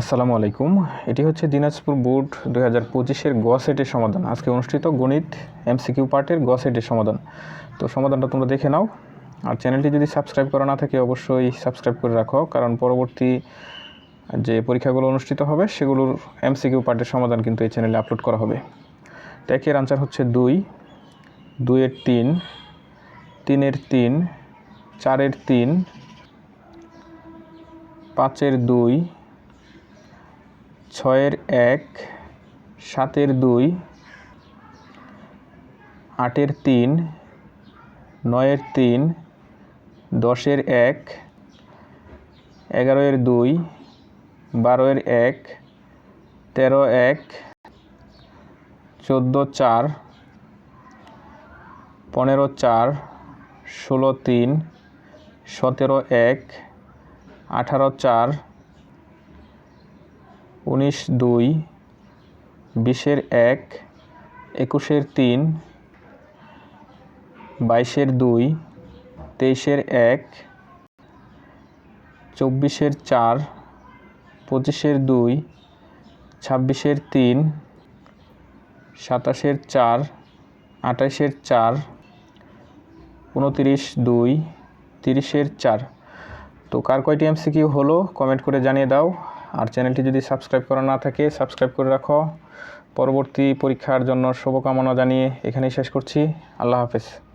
আসসালামু আলাইকুম। এটি হচ্ছে দিনাজপুর বোর্ড দু হাজার পঁচিশের গ সেটের সমাধান। আজকে অনুষ্ঠিত গণিত এমসিকিউ পার্টের গ সেটের সমাধান। তো সমাধানটা তোমরা দেখে নাও। আর চ্যানেলটি যদি সাবস্ক্রাইব করা না থাকে, অবশ্যই সাবস্ক্রাইব করে রাখো। কারণ পরবর্তী যে পরীক্ষাগুলো অনুষ্ঠিত হবে, সেগুলোর এমসিকিউ পার্টের সমাধান কিন্তু এই চ্যানেলে আপলোড করা হবে। ট্যাকের আনসার হচ্ছে দুই। দুইয়ের তিন, তিনের তিন, চারের তিন, পাঁচের দুই ছয়ের এক, সাতের দুই, আটের তিন, নয়ের তিন, দশের এক, এগারোয়ের দুই, বারোয়ের এক, তেরো এক, চোদ্দ চার, পনেরো চার, ষোলো তিন, সতেরো এক, আঠারো চার উনিশ দুই, বিশের এক, একুশের তিন, বাইশের দুই, তেইশের এক, চব্বিশের চার, পঁচিশের দুই, ছাব্বিশের তিন, সাতাশের চার আঠাশের চার, উনতিরিশ দুই, তিরিশের চার। তো কার কয়টি এমসিকিউ হলো কমেন্ট করে জানিয়ে দাও। আর চ্যানেলটি যদি সাবস্ক্রাইব করা না থাকে, সাবস্ক্রাইব করে রাখো। পরবর্তী পরীক্ষার জন্য শুভকামনা জানিয়ে এখানেই শেষ করছি। আল্লাহ হাফেজ।